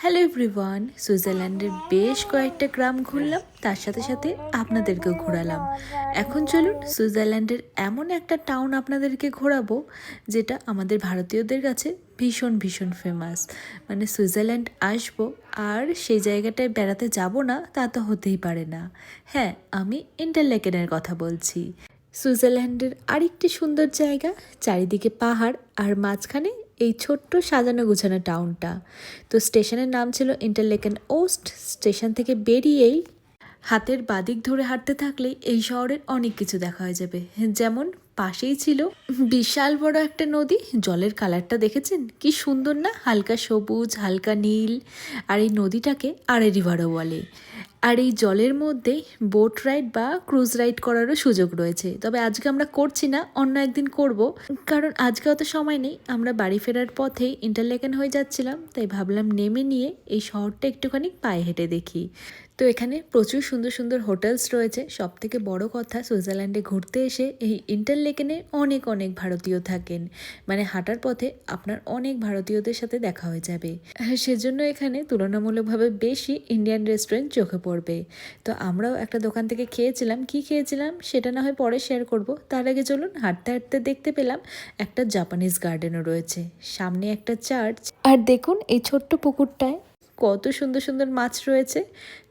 Hello everyone সুইজারল্যান্ডের বেশ কয়েকটা গ্রাম ঘুরলাম, তার সাথে সাথে আপনাদেরকেও ঘোরালাম। এখন চলুন সুইজারল্যান্ডের এমন একটা টাউন আপনাদেরকে ঘোরাবো, যেটা আমাদের ভারতীয়দের কাছে ভীষণ ভীষণ ফেমাস মানে সুইজারল্যান্ড আসব, আর সেই জায়গাটায় বেড়াতে যাব না, তা তো হতেই পারে না। হ্যাঁ আমি ইন্টারলেকেনের কথা বলছি। সুইজারল্যান্ডের আরেকটি সুন্দর জায়গা, চারিদিকে পাহাড়, আর মাঝখানে এই ছোট্ট সাজানো গোছানো টাউনটা তো স্টেশনের নাম ছিল ইন্টারলেকেন ওস্ট স্টেশন থেকে বেরিয়েই হাতের বাদিক ধরে হাঁটতে থাকলেই এই শহরের অনেক কিছু দেখা হয়ে যাবে। যেমন পাশেই ছিল বিশাল বড় একটা নদী। জলের কালারটা দেখেছেন? কি সুন্দর না? হালকা সবুজ, হালকা নীল। আর এই নদীটাকে আরে রিভারও বলে। আর এই জলের মধ্যে বোট রাইড বা ক্রুজ রাইড করারও সুযোগ রয়েছে। তবে আজকে আমরা করছি না, অন্য একদিন করব। কারণ আজকে অত সময় নেই, আমরা বাড়ি ফেরার পথেই ইন্টারলেকেন হয়ে যাচ্ছিলাম, তাই ভাবলাম নেমে নিয়ে এই শহরটা একটুখানি পায়ে হেঁটে দেখি। তো এখানে প্রচুর সুন্দর সুন্দর হোটেলস রয়েছে। সব থেকে বড় কথা সুইজারল্যান্ডে ঘুরতে এসে এই ইন্টারলেকেনে অনেক অনেক ভারতীয় থাকেন। মানে হাঁটার পথে আপনার অনেক ভারতীয়দের সাথে দেখা হয়ে যাবে। হ্যাঁ, সেজন্য এখানে তুলনামূলকভাবে বেশি ইন্ডিয়ান রেস্টুরেন্ট চোখে পড়বে। তো আমরাও একটা দোকান থেকে খেয়েছিলাম। কি খেয়েছিলাম সেটা না হয় পরে শেয়ার করব। তার আগে চলুন হাঁটতে হাঁটতে দেখতে পেলাম একটা জাপানিজ গার্ডেনও রয়েছে। সামনে একটা চার্চ। আর দেখুন এই ছোট্ট পুকুরটায় কত সুন্দর সুন্দর মাছ রয়েছে।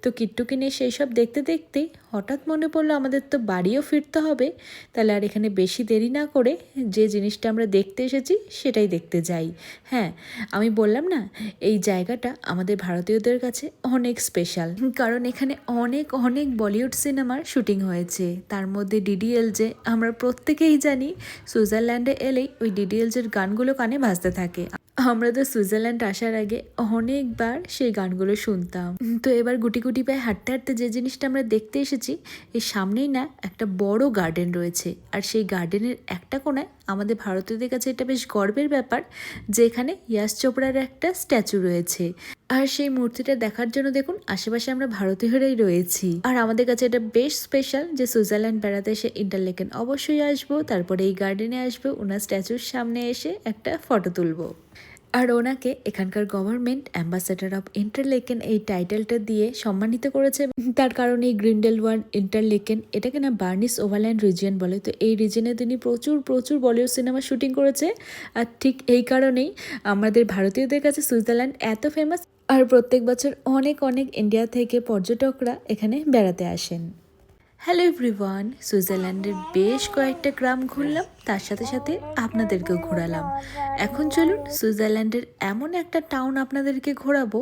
তো কিট্টুকে নিয়ে সেই সব দেখতে দেখতেই হঠাৎ মনে পড়ল আমাদের তো বাড়িও ফিরতে হবে। তাহলে আর এখানে বেশি দেরি না করে যে জিনিসটা আমরা দেখতে এসেছি সেটাই দেখতে যাই। হ্যাঁ আমি বললাম না, এই জায়গাটা আমাদের ভারতীয়দের কাছে অনেক স্পেশাল কারণ এখানে অনেক অনেক বলিউড সিনেমার শুটিং হয়েছে। তার মধ্যে ডিডিএল যে আমরা প্রত্যেকেই জানি, সুইজারল্যান্ডে এলেই ওই ডিডিএলজের গানগুলো কানে বাজতে থাকে। আমরা তো সুইজারল্যান্ড আসার আগে অনেকবার সেই গানগুলো শুনতাম। তো এবার গুটি গুটি পায়ে হাঁটতে হাঁটতে যে জিনিসটা আমরা দেখতে এসেছি, এর সামনেই না একটা বড় গার্ডেন রয়েছে। আর সেই গার্ডেনের একটা কোনায় আমাদের ভারতীয়দের কাছে এটা বেশ গর্বের ব্যাপার যে এখানে ইয়াশ চোপড়ার একটা স্ট্যাচু রয়েছে। আর সেই মূর্তিটা দেখার জন্য দেখুন, আশেপাশে আমরা ভারতীয়রাই রয়েছি। আর আমাদের কাছে এটা বেশ স্পেশাল যে সুইজারল্যান্ড বেড়াতে এসে ইন্টারলেকেন অবশ্যই আসব, তারপরে এই গার্ডেনে আসব, ওনার স্ট্যাচুর সামনে এসে একটা ফটো তুলবো। আর ওনাকে এখানকার গভর্নমেন্ট অ্যাম্বাসেডার অফ ইন্টারলেকেন এই টাইটেলটা দিয়ে সম্মানিত করেছে। তার কারণ এই গ্রিন্ডেল ওয়ান ইন্টারলেকেন এটাকে না বার্নিস ওভারল্যান্ড রিজিয়ন বলে, তো এই রিজিয়নে তিনি প্রচুর প্রচুর বলিউড সিনেমা শুটিং করেছে। আর ঠিক এই কারণেই আমাদের ভারতীয়দের কাছে সুইজারল্যান্ড এত ফেমাস আর প্রত্যেক বছর অনেক অনেক ইন্ডিয়া থেকে পর্যটকরা এখানে বেড়াতে আসেন। হ্যালো এভরিওয়ান সুইজারল্যান্ডের বেশ কয়েকটা গ্রাম ঘুরলাম, তার সাথে সাথে আপনাদেরকেও ঘোরালাম। এখন চলুন সুইজারল্যান্ডের এমন একটা টাউন আপনাদেরকে ঘোরাবো